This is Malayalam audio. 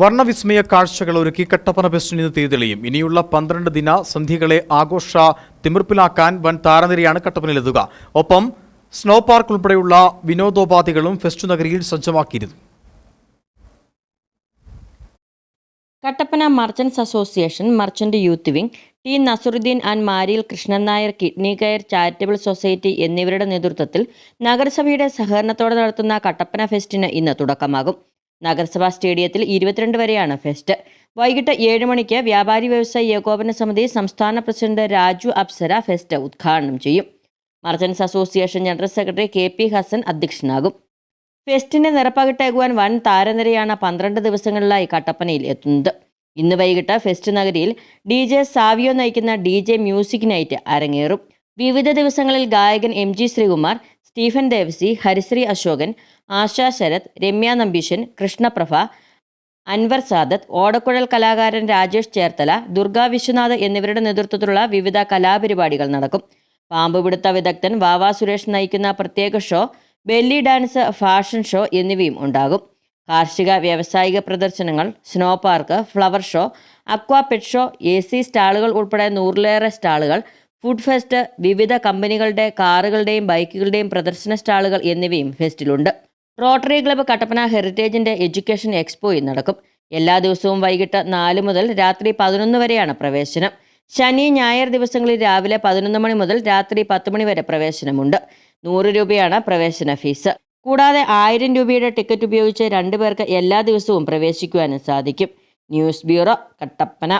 വർണവിസ്മയ കാഴ്ചകൾ ഒരുക്കി കട്ടപ്പന ഫെസ്റ്റിന് ഇന്ന് തീതെളിയും ഇനിയുള്ള പന്ത്രണ്ട് ദിന സന്ധികളെ ആഘോഷ തിമിർപ്പിലാക്കാൻ വൻ താരനിരയാണ് കട്ടപ്പനയിലെത്തുക. ഒപ്പം സ്നോ പാർക്ക് ഉൾപ്പെടെയുള്ള വിനോദോപാധികളും ഫെസ്റ്റ് നഗരിയിൽ സജ്ജമാക്കിയിരുന്നു. Kattappana merchants association merchant youth wing T Nasaruddin and Mariyil Krishnan Nair kidney care charitable society എന്നിവരുടെ നേതൃത്വത്തിൽ നഗരസഭയുടെ സഹകരണത്തോടെ നടത്തുന്ന കട്ടപ്പന ഫെസ്റ്റിന് ഇന്ന് തുടക്കമാകും. നഗരസഭാ സ്റ്റേഡിയത്തിൽ ഇരുപത്തിരണ്ട് വരെയാണ് ഫെസ്റ്റ്. വൈകിട്ട് ഏഴ് മണിക്ക് വ്യാപാരി വ്യവസായി ഏകോപന സമിതി സംസ്ഥാന പ്രസിഡന്റ് രാജു അപ്സര ഫെസ്റ്റ് ഉദ്ഘാടനം ചെയ്യും. Merchants association general secretary K P Hasan അധ്യക്ഷനാകും. ഫെസ്റ്റിനെ നിറപ്പകിട്ടേകുവാൻ വൻ താരനിരയാണ് പന്ത്രണ്ട് ദിവസങ്ങളിലായി കട്ടപ്പനയിൽ എത്തുന്നത്. ഇന്ന് വൈകിട്ട് ഫെസ്റ്റ് നഗരിയിൽ ഡി ജെ സാവിയോ നയിക്കുന്ന ഡി ജെ മ്യൂസിക് നൈറ്റ് അരങ്ങേറും. വിവിധ ദിവസങ്ങളിൽ ഗായകൻ എം ജി ശ്രീകുമാർ സ്റ്റീഫൻ ദേവസി ഹരിശ്രീ അശോകൻ ആശാ ശരത് രമ്യ നമ്പീശൻ കൃഷ്ണപ്രഭ അൻവർ സാദത്ത് ഓടക്കുഴൽ കലാകാരൻ രാജേഷ് ചേർത്തല ദുർഗാ വിശ്വനാഥ് എന്നിവരുടെ നേതൃത്വത്തിലുള്ള വിവിധ കലാപരിപാടികൾ നടക്കും. പാമ്പുപിടുത്ത വിദഗ്ധൻ വാവാ സുരേഷ് നയിക്കുന്ന പ്രത്യേക show belly dance fashion show എന്നിവയും ഉണ്ടാകും. കാർഷിക വ്യാവസായിക പ്രദർശനങ്ങൾ snow park flower show aqua pet show A C സ്റ്റാളുകൾ ഉൾപ്പെടെ നൂറിലേറെ സ്റ്റാളുകൾ ഫുഡ് ഫെസ്റ്റ് വിവിധ കമ്പനികളുടെ കാറുകളുടെയും ബൈക്കുകളുടെയും പ്രദർശന സ്റ്റാളുകൾ എന്നിവയും ഫെസ്റ്റിലുണ്ട്. റോട്ടറി ക്ലബ്ബ് കട്ടപ്പന ഹെറിറ്റേജിന്റെ എഡ്യൂക്കേഷൻ എക്സ്പോയും നടക്കും. എല്ലാ ദിവസവും വൈകിട്ട് നാല് മുതൽ രാത്രി പതിനൊന്ന് വരെയാണ് പ്രവേശനം. ശനി ഞായർ ദിവസങ്ങളിൽ രാവിലെ പതിനൊന്ന് മണി മുതൽ രാത്രി പത്ത് മണി വരെ പ്രവേശനമുണ്ട്. നൂറ് രൂപയാണ് പ്രവേശന ഫീസ്. കൂടാതെ ആയിരം രൂപയുടെ ടിക്കറ്റ് ഉപയോഗിച്ച് രണ്ടുപേർക്ക് എല്ലാ ദിവസവും പ്രവേശിക്കുവാനും സാധിക്കും. News bureau Kattappana.